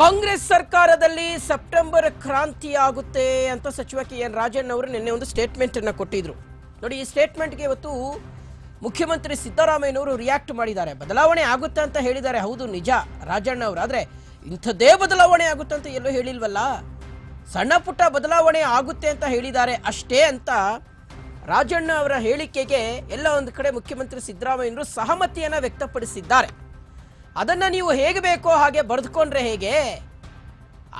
ಕಾಂಗ್ರೆಸ್ ಸರ್ಕಾರದಲ್ಲಿ ಸೆಪ್ಟೆಂಬರ್ ಕ್ರಾಂತಿ ಆಗುತ್ತೆ ಅಂತ ಸಚಿವ ಕೆ ಎನ್ ರಾಜಣ್ಣ ಅವರು ನಿನ್ನೆ ಒಂದು ಸ್ಟೇಟ್ಮೆಂಟ್ ಅನ್ನ ಕೊಟ್ಟಿದ್ರು. ನೋಡಿ, ಈ ಸ್ಟೇಟ್ಮೆಂಟ್ಗೆ ಇವತ್ತು ಮುಖ್ಯಮಂತ್ರಿ ಸಿದ್ದರಾಮಯ್ಯನವರು ರಿಯಾಕ್ಟ್ ಮಾಡಿದ್ದಾರೆ. ಬದಲಾವಣೆ ಆಗುತ್ತೆ ಅಂತ ಹೇಳಿದ್ದಾರೆ. ಹೌದು, ನಿಜ. ರಾಜಣ್ಣ ಅವರು. ಆದ್ರೆ ಇಂಥದ್ದೇ ಬದಲಾವಣೆ ಆಗುತ್ತೆ ಅಂತ ಎಲ್ಲೂ ಹೇಳಿಲ್ವಲ್ಲ? ಸಣ್ಣ ಪುಟ್ಟ ಬದಲಾವಣೆ ಆಗುತ್ತೆ ಅಂತ ಹೇಳಿದ್ದಾರೆ ಅಷ್ಟೇ ಅಂತ ರಾಜಣ್ಣ ಅವರ ಹೇಳಿಕೆಗೆ ಎಲ್ಲ ಒಂದು ಕಡೆ ಮುಖ್ಯಮಂತ್ರಿ ಸಿದ್ದರಾಮಯ್ಯನವರು ಸಹಮತಿಯನ್ನ ವ್ಯಕ್ತಪಡಿಸಿದ್ದಾರೆ. ಅದನ್ನ ನೀವು ಹೇಗೆ ಬೇಕೋ ಹಾಗೆ ಬರೆದುಕೊಂಡ್ರೆ ಹೇಗೆ?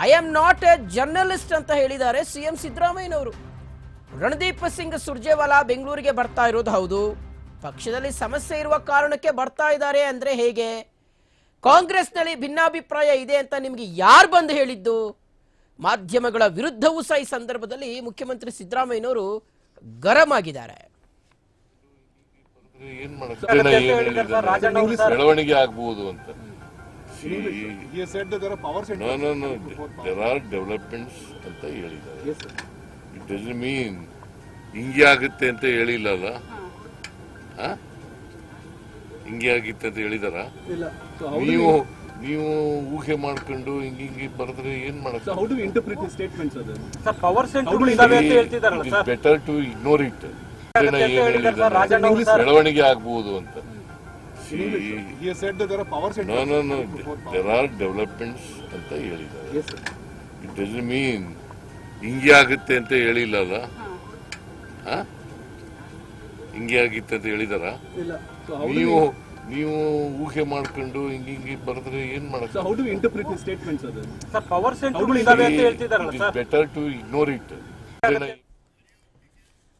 I am not a journalist ಅಂತ ಹೇಳಿದ್ದಾರೆ ಸಿ ಎಂ ಸಿದ್ದರಾಮಯ್ಯನವರು. ರಣದೀಪ್ ಸಿಂಗ್ ಸುರ್ಜೇವಾಲಾ ಬೆಂಗಳೂರಿಗೆ ಬರ್ತಾ ಇರೋದು ಹೌದು. ಪಕ್ಷದಲ್ಲಿ ಸಮಸ್ಯೆ ಇರುವ ಕಾರಣಕ್ಕೆ ಬರ್ತಾ ಇದ್ದಾರೆ ಅಂದ್ರೆ ಹೇಗೆ? ಕಾಂಗ್ರೆಸ್ನಲ್ಲಿ ಭಿನ್ನಾಭಿಪ್ರಾಯ ಇದೆ ಅಂತ ನಿಮಗೆ ಯಾರು ಬಂದು ಹೇಳಿದ್ದು? ಮಾಧ್ಯಮಗಳ ವಿರುದ್ಧವೂ ಸಹ ಈ ಸಂದರ್ಭದಲ್ಲಿ ಮುಖ್ಯಮಂತ್ರಿ ಸಿದ್ದರಾಮಯ್ಯನವರು ಗರಂ ಆಗಿದ್ದಾರೆ. ಏನ್ ಹೇಳಿದ್ದಾರೆ? ಬೆಳವಣಿಗೆ ಆಗ್ಬಹುದು ಅಂತ. ದೇರ್ ಆರ್ ಡೆವಲಪ್ಮೆಂಟ್ಸ್ ಅಂತ ಹೇಳಿದ್ದಾರೆ. ಇಟ್ ಡಸ್ ಮೀನ್ ಹಿಂಗೆ ಆಗುತ್ತೆ ಅಂತ ಹೇಳಿಲ್ಲಲ್ಲ? ಹಿಂಗೆ ಆಗಿತ್ತು ಅಂತ ಹೇಳಿದಾರ? ನೀವು ನೀವು ಊಹೆ ಮಾಡ್ಕೊಂಡು ಹಿಂಗೆ ಹಿಂಗೆ ಬರೆದ್ರೆ ಏನ್ sir better to ignore it ಏನ್ ಹೇಳಿದ್ದಾರೆ? ರಾಜಣ್ಣ ಬೆಳವಣಿಗೆ ಆಗ್ಬಹುದು ಅಂತ. ದೇರ್ ಆರ್ ಡೆವಲಪ್ಮೆಂಟ್ಸ್ ಅಂತ ಹೇಳಿದ್ದಾರೆ. ಇಟ್ ಡಸ್ ಮೀನ್ ಹಿಂಗೆ ಆಗುತ್ತೆ ಅಂತ ಹೇಳಿಲ್ಲಲ್ಲ ಹಾ. ಹಿಂಗೆ ಆಗಿತ್ತು ಅಂತ ಹೇಳಿದಾರ? ನೀವು ನೀವು ಊಹೆ ಮಾಡ್ಕೊಂಡು ಹಿಂಗ ಹಿಂಗೆ ಬರೆದ್ರೆ ಏನ್ so ಮಾಡಕ್ಕೆ ಬೆಟರ್ ಟು ಇಗ್ನೋರ್ ಇಟ್